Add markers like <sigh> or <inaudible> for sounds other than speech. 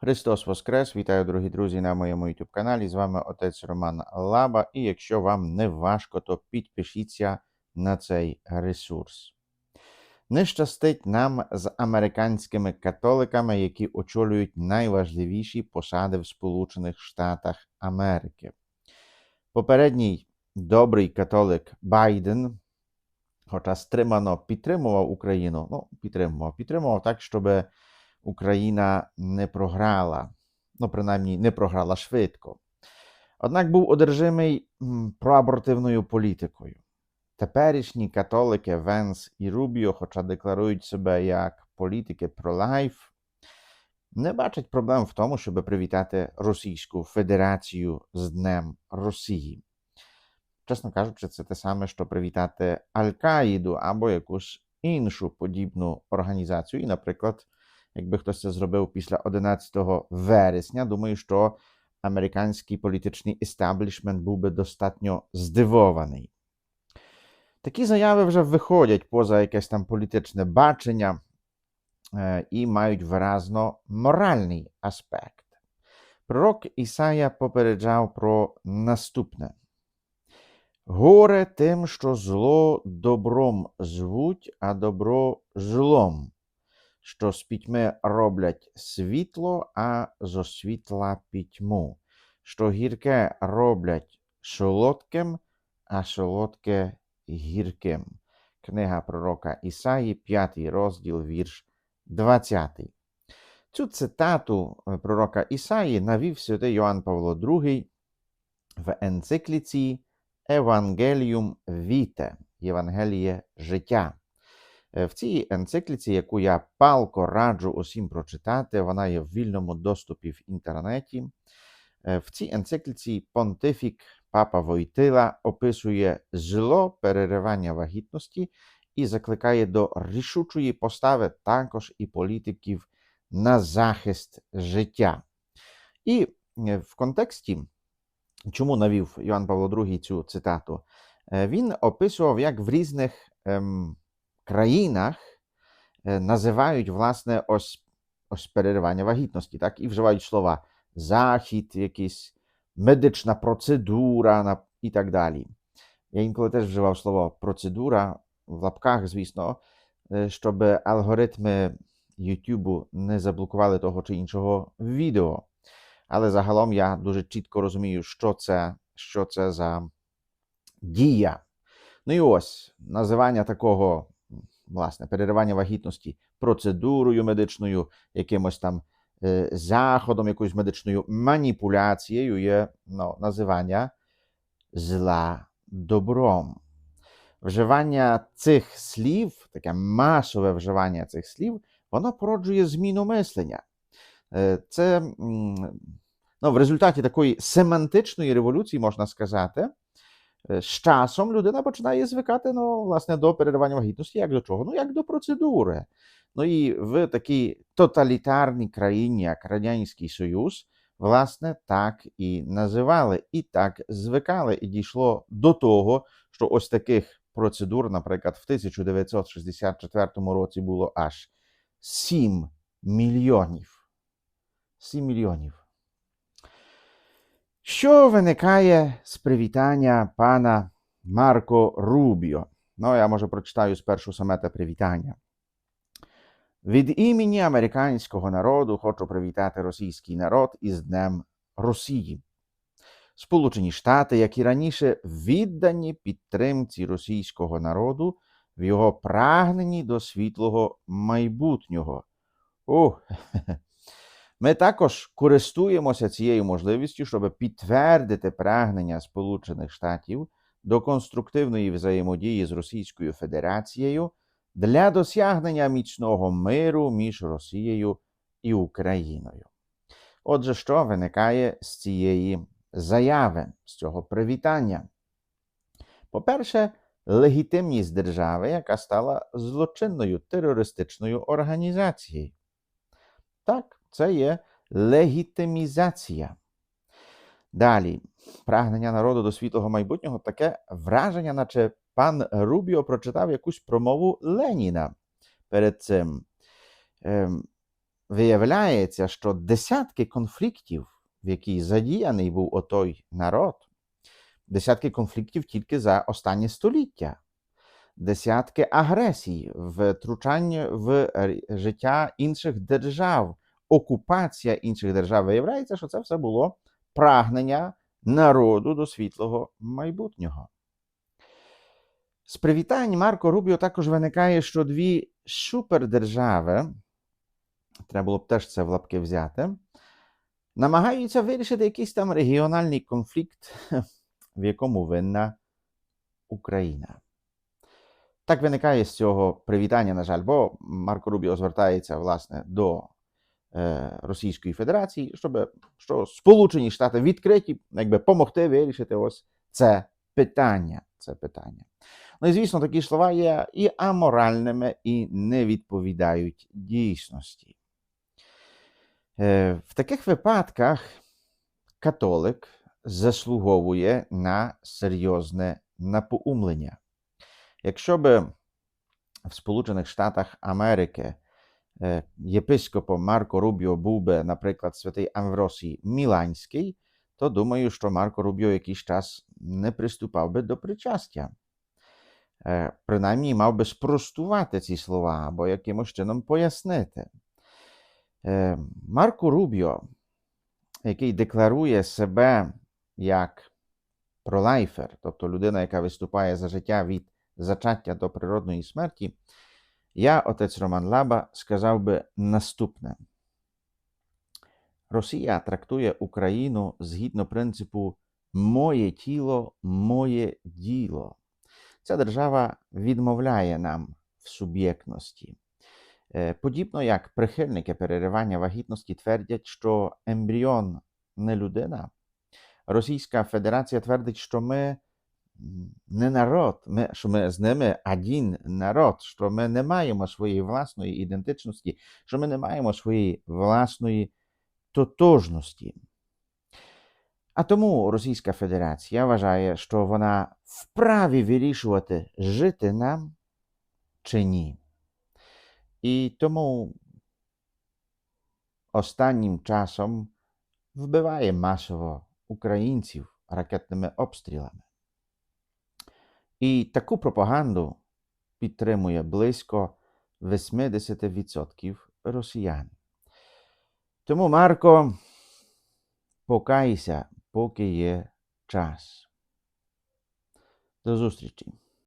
Христос Воскрес! Вітаю, дорогі друзі, на моєму YouTube каналі. З вами отець Роман Лаба. І якщо вам не важко, то підпишіться на цей ресурс. Не щастить нам з американськими католиками, які очолюють найважливіші посади в Сполучених Штатах Америки. Попередній добрий католик Байден, хоча стримано підтримував Україну, ну, підтримував, підтримував так, щоб Україна не програла, ну, принаймні, не програла швидко. Однак був одержимий проабортивною політикою. Теперішні католики Венс і Рубіо, хоча декларують себе як політики про лайф, не бачать проблем в тому, щоб привітати Російську Федерацію з Днем Росії. Чесно кажучи, це те саме, що привітати Аль-Каїду або якусь іншу подібну організацію. І, наприклад, якби хтось це зробив після 11 вересня, думаю, що американський політичний естаблішмент був би достатньо здивований. Такі заяви вже виходять поза якесь там політичне бачення е, і мають виразно моральний аспект. Пророк Ісая попереджав про наступне: Горе тим, що зло добром звуть, а добро злом, що з пітьми роблять світло, а зо світла пітьму, що гірке роблять солодким, а солодке гірким. Книга пророка Ісаї, 5 розділ, вірш 20. Цю цитату е, пророка Ісаї навів святий Йоанн Павло II в енцикліці Евангеліум Віте, Євангеліє життя. Е, В цій енцикліці, яку я палко раджу усім прочитати, вона є в вільному доступі в інтернеті. Е, В цій енцикліці понтифік Папа Войтила описує зло переривання вагітності і закликає до рішучої постави також і політиків на захист життя. І е, в контексті, чому навів Йоанн Павло II цю цитату, він описував, як в різних ем, країнах е, називають власне ось, ось переривання вагітності, так, і вживають слова захід, якийсь медична процедура і так далі. Я інколи теж вживав слово процедура в лапках, звісно, е, щоб алгоритми YouTube не заблокували того чи іншого відео. Але загалом я дуже чітко розумію, що це, що це за дія. Ну і ось називання такого, власне, переривання вагітності процедурою медичною, якимось там е, заходом, якоюсь медичною маніпуляцією є ну, називання зла добром. Вживання цих слів, таке масове вживання цих слів, воно породжує зміну мислення. Е, Це ну, в результаті такої семантичної революції, можна сказати, з часом людина починає звикати ну, власне, до переривання вагітності. Як до чого? Ну, як до процедури. Ну і в такій тоталітарній країні, як Радянський Союз, власне, так і називали, і так звикали. І дійшло до того, що ось таких процедур, наприклад, в 1964 році було аж 7 мільйонів. 7 мільйонів. Що виникає з привітання пана Марко Рубіо? Ну, я може прочитаю спершу саме те привітання. Від імені американського народу хочу привітати російський народ із Днем Росії. Сполучені Штати, як і раніше, віддані підтримці російського народу в його прагненні до світлого майбутнього. Ух, <laughs> Ми також користуємося цією можливістю, щоб підтвердити прагнення Сполучених Штатів до конструктивної взаємодії з Російською Федерацією для досягнення міцного миру між Росією і Україною. Отже, що виникає з цієї заяви, з цього привітання? По-перше, легітимність держави, яка стала злочинною терористичною організацією. Так, це є легітимізація. Далі, прагнення народу до світлого майбутнього таке враження, наче пан Рубіо прочитав якусь промову Леніна перед цим. Ем, виявляється, що десятки конфліктів, в які задіяний був отой народ, десятки конфліктів тільки за останнє століття, десятки агресій, втручання в життя інших держав, окупація інших держав. Виявляється, що це все було прагнення народу до світлого майбутнього. З привітань Марко Рубіо також виникає, що дві супердержави, треба було б теж це в лапки взяти, намагаються вирішити якийсь там регіональний конфлікт, в якому винна Україна. Так виникає з цього привітання, на жаль, бо Марко Рубіо звертається власне до Російської Федерації, щоб що Сполучені Штати відкриті, якби помогти вирішити ось це питання. Це питання. Ну і звісно, такі слова є і аморальними, і не відповідають дійсності. Е, в таких випадках католик заслуговує на серйозне напоумлення. Якщо би в Сполучених Штатах Америки е, єпископом Марко Рубіо був би, наприклад, святий Амвросій Міланський, то думаю, що Марко Рубіо якийсь час не приступав би до причастя. Е, Принаймні мав би спростувати ці слова або якимось чином пояснити. Е, Марко Рубіо, який декларує себе як пролайфер, тобто людина, яка виступає за життя від зачаття до природної смерті, я, отець Роман Лаба, сказав би наступне. Росія трактує Україну згідно принципу моє тіло, моє діло. Ця держава відмовляє нам в суб'єктності. Е, Подібно як прихильники переривання вагітності твердять, що ембріон не людина, Російська Федерація твердить, що ми не народ, ми, що ми з ними один народ, що ми не маємо своєї власної ідентичності, що ми не маємо своєї власної тотожності. А тому Російська Федерація вважає, що вона вправі вирішувати, жити нам чи ні. І тому останнім часом вбиває масово українців ракетними обстрілами. І таку пропаганду підтримує близько 80% росіян. Тому, Марко, покайся, поки є час. До зустрічі!